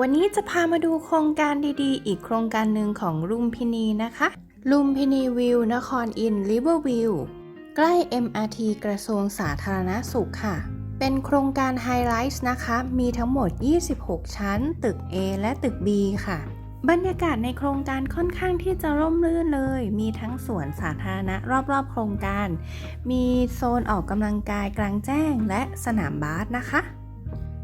วันนี้จะพามาดูโครงการดีๆ อีกโครงการหนึ่งของลุมพินีนะคะ ลุมพินีวิวนครอินริเวอร์วิวใกล้ MRT กระทรวงสาธารณสุขค่ะ เป็นโครงการไฮไลท์นะคะ มีทั้งหมด 26 ชั้น ตึก A และตึก B ค่ะ บรรยากาศในโครงการค่อนข้างที่จะร่มรื่นเลย มีทั้งสวนสาธารณะรอบๆ โครงการ มีโซนออกกำลังกายกลางแจ้งและสนามบาสนะคะ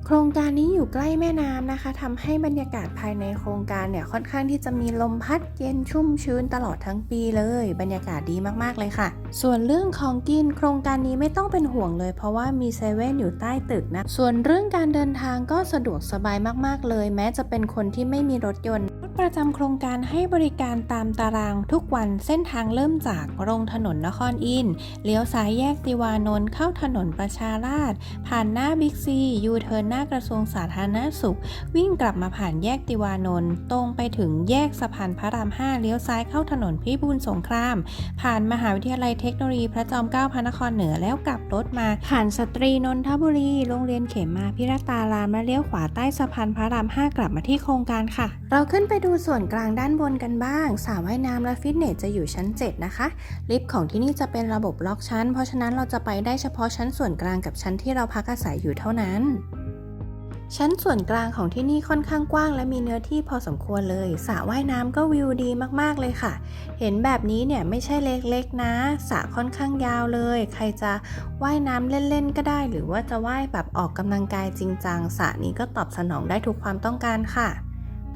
โครงการนี้อยู่ใกล้แม่น้ำนะคะทำให้บรรยากาศภายในโครงการเนี่ยค่อนข้างที่จะมีลมพัดเย็นชุ่มชื้นตลอดทั้งปีเลย บรรยากาศดีมากๆเลยค่ะ ส่วนเรื่องของกินโครงการนี้ไม่ต้องเป็นห่วงเลย เพราะว่ามีเซเว่นอยู่ใต้ตึกนะ ส่วนเรื่องการเดินทางก็สะดวกสบายมากๆเลย แม้จะเป็นคนที่ไม่มีรถยนต์ ประจำโครงการให้บริการตามตารางทุกวันเส้นทางเริ่มจากโรงถนนนครอินเลี้ยวซ้ายแยกติวานนท์เข้าถนนประชาราษฎร์ผ่านหน้าบิ๊กซียูเทิร์นหน้ากระทรวงสาธารณสุข วิ่งกลับมาผ่านแยกติวานนท์ตรงไปถึงแยกสะพานพระราม 5 เลี้ยวซ้ายเข้าถนนพิบูลสงคราม ผ่านมหาวิทยาลัยเทคโนโลยีพระจอมเกล้าพระนครเหนือแล้วกลับรถมา ผ่านสตรีนนทบุรี โรงเรียนเขมมาพิรตารามและเลี้ยวขวาใต้สะพานพระราม 5 กลับมาที่โครงการค่ะ เราขึ้นไปดูส่วนกลางด้านบนกันบ้างสระว่ายน้ำและฟิตเนสจะอยู่ชั้น 7 นะคะ ลิฟต์ของที่นี่จะเป็นระบบล็อกชั้น เพราะฉะนั้นเราจะไปได้เฉพาะชั้นส่วนกลางกับชั้นที่เราพักอาศัยอยู่เท่านั้น ชั้นส่วนกลางของที่นี่ค่อนข้างกว้าง และมีเนื้อที่พอสมควรเลยสระว่ายน้ำก็วิวดีมากๆเลยค่ะ เห็นแบบนี้เนี่ยไม่ใช่เล็กๆนะสระค่อนข้างยาวเลย ใครจะว่ายน้ำเล่นๆก็ได้ หรือว่าจะว่ายแบบออกกำลังกายจริงจังสระนี้ก็ตอบสนองได้ทุกความต้องการค่ะ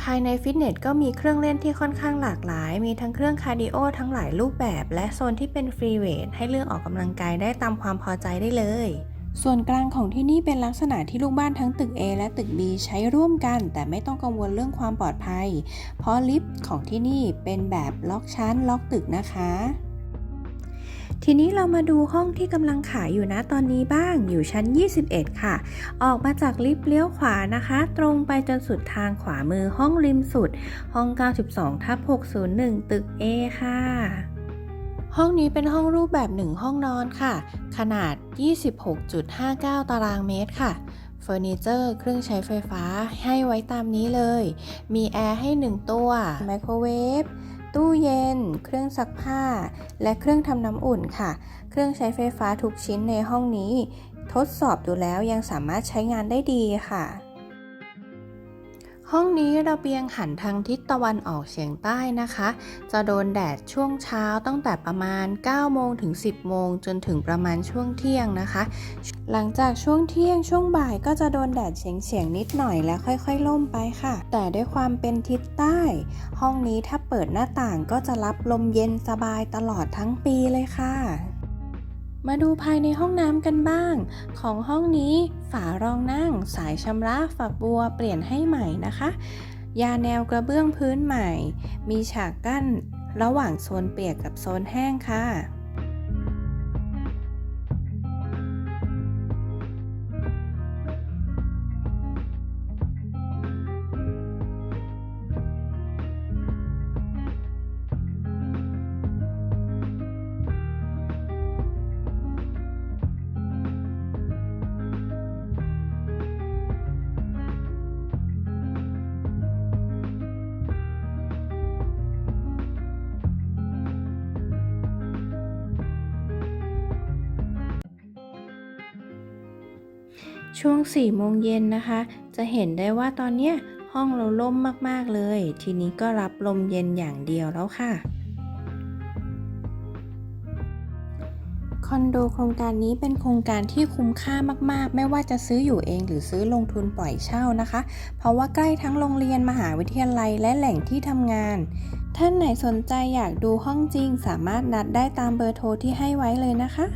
ภายในฟิตเนสก็มีเครื่องเล่นที่ค่อนข้างหลากหลาย มีทั้งเครื่องคาร์ดิโอทั้งหลายรูปแบบ และโซนที่เป็นฟรีเวทให้เลือกออกกำลังกายได้ตามความพอใจได้เลย ส่วนกลางของที่นี่เป็นลักษณะที่ลูกบ้านทั้งตึก A และตึก B ใช้ร่วมกัน แต่ไม่ต้องกังวลเรื่องความปลอดภัย เพราะลิฟต์ของที่นี่เป็นแบบล็อกชั้นล็อกตึกนะคะ ทีนี้เรามาดูห้องที่กำลังขายอยู่นะตอนนี้บ้างอยู่ชั้น 21 ค่ะ ออกมาจากลิฟต์เลี้ยวขวานะคะ ตรงไปจนสุดทางขวามือห้องริมสุด ห้อง 92ทับ601 ตึก A ค่ะ ห้องนี้เป็นห้องรูปแบบ1ห้องนอนค่ะ ขนาด 26.59 ตารางเมตรค่ะเฟอร์นิเจอร์เครื่องใช้ไฟฟ้าให้ไว้ตามนี้เลย มีแอร์ให้ 1 ตัว ไมโครเวฟ ตู้เย็น เครื่องซักผ้า และเครื่องทำน้ำอุ่นค่ะ เครื่องใช้ไฟฟ้าทุกชิ้นในห้องนี้ ทดสอบดูแล้วยังสามารถใช้งานได้ดีค่ะ ห้องนี้ระเบียงหันทางทิศตะวันออกเฉียงใต้นะคะ จะโดนแดดช่วงเช้าตั้งแต่ประมาณ 9 โมงถึง 10 โมง จนถึงประมาณช่วงเที่ยงนะคะ หลังจากช่วงเที่ยงช่วงบ่ายก็จะโดนแดดเฉียงๆนิดหน่อยแล้วค่อยๆ ล่มไปค่ะ แต่ด้วยความเป็นทิศใต้ ห้องนี้ถ้าเปิดหน้าต่างก็จะรับลมเย็นสบายตลอดทั้งปีเลยค่ะ มาดูภายในห้องน้ำกันบ้าง ของห้องนี้ฝารองนั่ง สายชำระฝักบัวเปลี่ยนให้ใหม่นะคะ ยาแนวกระเบื้องพื้นใหม่ มีฉากกั้นระหว่างโซนเปียกกับโซนแห้งค่ะ ช่วง4โมงเย็นนะคะ จะเห็นได้ว่าตอนเนี้ยห้องเราล่มมากๆเลย ทีนี้ก็รับลมเย็นอย่างเดียวแล้วค่ะ คอนโดโครงการนี้เป็นโครงการที่คุ้มค่ามากๆ ไม่ว่าจะซื้ออยู่เองหรือซื้อลงทุนปล่อยเช่านะคะ เพราะว่าใกล้ทั้งโรงเรียนมหาวิทยาลัยและแหล่งที่ทำงาน ท่านไหนสนใจอยากดูห้องจริง สามารถนัดได้ตามเบอร์โทรที่ให้ไว้เลยนะคะ